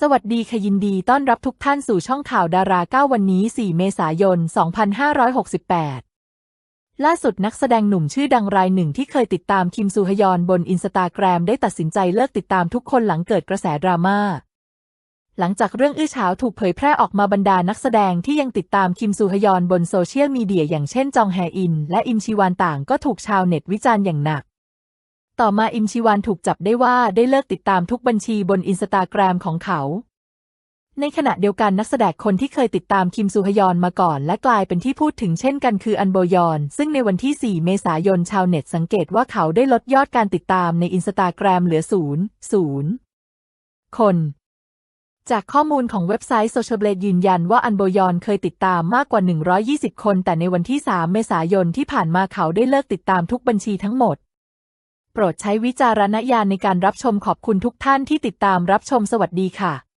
สวัสดีค่ะยินดีต้อนรับทุกท่านสู่ช่องข่าวดารา 9 วันนี้ 4 เมษายน 2568 ล่าสุดนักแสดงหนุ่มชื่อดังรายหนึ่งที่เคยติดตามคิมซูฮยอนบนอินสตาแกรมได้ตัดสินใจเลิกติดตามทุกคนหลังเกิดกระแสดราม่า หลังจากเรื่องอื้อฉาวถูกเผยแพร่ออกมาบรรดานักแสดงที่ยังติดตามคิมซูฮยอนบนโซเชียลมีเดียอย่างเช่นจองแฮอิน และอิมชีวานต่างก็ถูกชาวเน็ตวิจารณ์อย่างหนัก ต่อมาอิมชีวานถูกจับได้ว่าได้เลิกติดตามทุกบัญชีบนอินสตาแกรมของเขา ในขณะเดียวกันนักแสดงคนที่เคยติดตามคิมซูฮยอนมาก่อน และกลายเป็นที่พูดถึงเช่นกันคืออันโบยอน ซึ่งในวันที่ 4 เมษายนชาวเน็ตสังเกตว่าเขาได้ลดยอดการติดตามในอินสตาแกรมเหลือศูนย์คน จากข้อมูลของเว็บไซต์ Social Blade ยืนยันว่าอันโบยอนเคยติดตามมากกว่า 120 คน แต่ในวันที่ 3 เมษายนที่ผ่านมาเขาได้เลิกติดตามทุกบัญชีทั้งหมด โปรดใช้วิจารณญาณในการรับชมขอบคุณทุกท่านที่ติดตามรับชมสวัสดีค่ะ